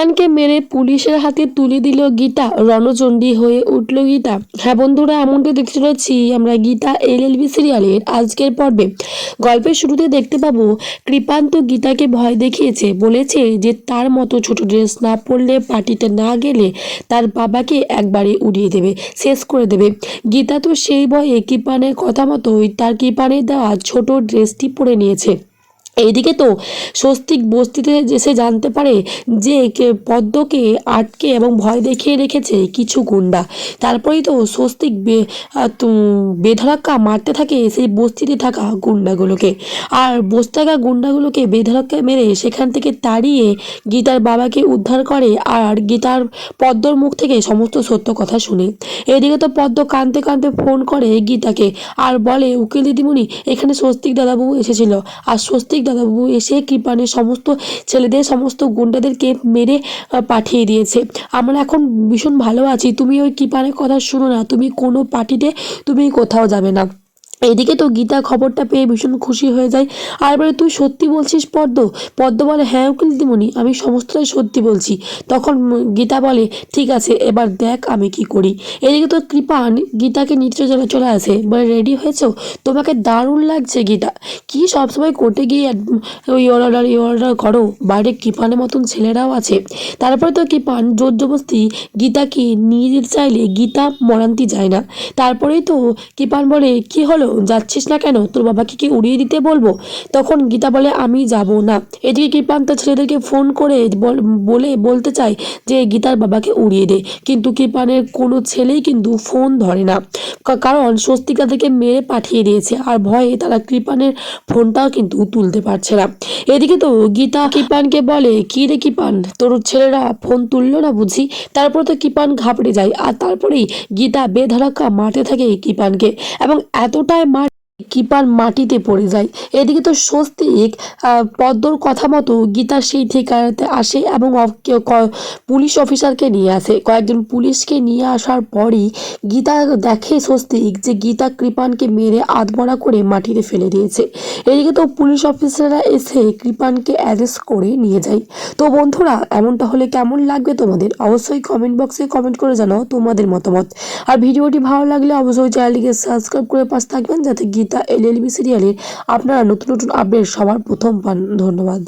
কৃপানকে মেরে পুলিশের হাতে তুলে দিল গীতা। রণচণ্ডী হয়ে উঠল গীতা। হ্যাঁ বন্ধুরা এমনটা দেখতে চলেছি আমরা গীতা এলএলবি সিরিয়ালের আজকের পর্বে। গল্পের শুরুতে দেখতে পাবো, কৃপান্ত গীতাকে ভয় দেখিয়েছে। বলেছে যে তার মতো ছোট ড্রেস না পরলে পার্টিতে না গেলে তার বাবাকে একবারে উড়িয়ে দেবে, শেষ করে দেবে। গীতা তো সেই ভয়ে কৃপানের কথা মতোই তার কৃপানের দেওয়া ছোট ড্রেসটি পরে নিয়েছে। এইদিকে তো স্বস্তিক বস্তিতে এসে জানতে পারে যে পদ্মকে আটকে এবং ভয় দেখিয়ে রেখেছে কিছু গুন্ডা। তারপরেই তো স্বস্তিক বে আহ, বেধড়াক্কা মারতে থাকে সেই বস্তিতে থাকা গুন্ডাগুলোকে। আর বসে থাকা গুন্ডাগুলোকে বেধড়াক্কা মেরে সেখান থেকে তাড়িয়ে গীতার বাবাকে উদ্ধার করে আর গীতার পদ্মর মুখ থেকে সমস্ত সত্য কথা শুনে। এদিকে তো পদ্ম কাঁদতে কাঁদতে ফোন করে গীতাকে আর বলে উকিল দিদিমণি এখানে স্বস্তিক দাদাবাবু এসেছিল। আর স্বস্তিক দাদাবাবু এসে কৃপানের সমস্ত ছেলেদের, সমস্ত গুন্ডাদেরকে মেরে পাঠিয়ে দিয়েছে। আমরা এখন ভীষণ ভালো আছি। তুমি ওই কৃপানের কথা শুনো না। তুমি কোনো পার্টিতে তুমি কোথাও যাবে না। এদিকে তো গীতা খবরটা পেয়ে ভীষণ খুশি হয়ে যায়। আর বলে, তুই সত্যি বলছিস পদ্ম? পদ্ম বলে হ্যাঁ উকিল দিমণি আমি সমস্তটাই সত্যি বলছি। তখন গীতা বলে, ঠিক আছে, এবার দেখ আমি কি করি। এদিকে তো কৃপান গীতাকে নিচে চলে চলে আসে। বলে, রেডি হয়েছো? তোমাকে দারুণ লাগছে গীতা। কি সবসময় কোর্টে গিয়ে ওই অর্ডার, এই অর্ডার করো। বাইরে কৃপানের মতন ছেলেরাও আছে। তারপরে তো কৃপান জোর জবস্তি গীতাকে নিয়ে যেতে চাইলে গীতা মরান্তি যায় না। তারপরেই তো কৃপান বলে, কি হলো? যাচ্ছিস না কেন? তোর বাবাকে কি উড়িয়ে দিতে বলব? তখন গীতা বলে, আমি যাব না। এদিকে কৃপান তার ছেলেদেরকে ফোন করে বল- বলে, বলতে চায় যে, গীতার বাবাকে উড়িয়ে দে। কিন্তু কৃপানের কোনো ছেলেই কিন্তু ফোন ধরে না। কারণ স্বস্তিকা থেকে মেরে পাঠিয়ে দিয়েছে আর ভয়ে তারা কৃপানের ফোনটাও কিন্তু তুলতে পারছে না। এদিকে তো গীতা কৃপানকে বলে, কি রে কৃপান? তোর ছেলেরা ফোন তুললো না বুঝি? তারপর তো কৃপান ঘাবড়ে যায়। আর তারপরেই গীতা বেধারাক্কা মাঠে থাকে কৃপানকে। এবং এতটাই মার কিপার মাটিতে পড়ে যায়। এদিকে তো স্বস্তিক পদ্মর কথা মতো গীতা সেই ঠিকানাতে আসে এবং পুলিশ অফিসারকে নিয়ে আসে। কয়েকজন পুলিশকে নিয়ে আসার পরই গীতা দেখে স্বস্তিক যে গীতা কৃপানকে মেরে আধমরা করে মাটিতে ফেলে দিয়েছে। এদিকে তো পুলিশ অফিসাররা এসে কৃপানকে অ্যারেস্ট করে নিয়ে যায়। তো বন্ধুরা, এমনটা হলে কেমন লাগবে তোমাদের? অবশ্যই কমেন্ট বক্সে কমেন্ট করে জানাও তোমাদের মতামত। আর ভিডিওটি ভালো লাগলে অবশ্যই চ্যানেলটিকে সাবস্ক্রাইব করে পাশে থাকবেন যাতে গীতা এলএলবি সিরিয়ালের আপনারা নতুন নতুন আপডেট সবার প্রথম পান। ধন্যবাদ।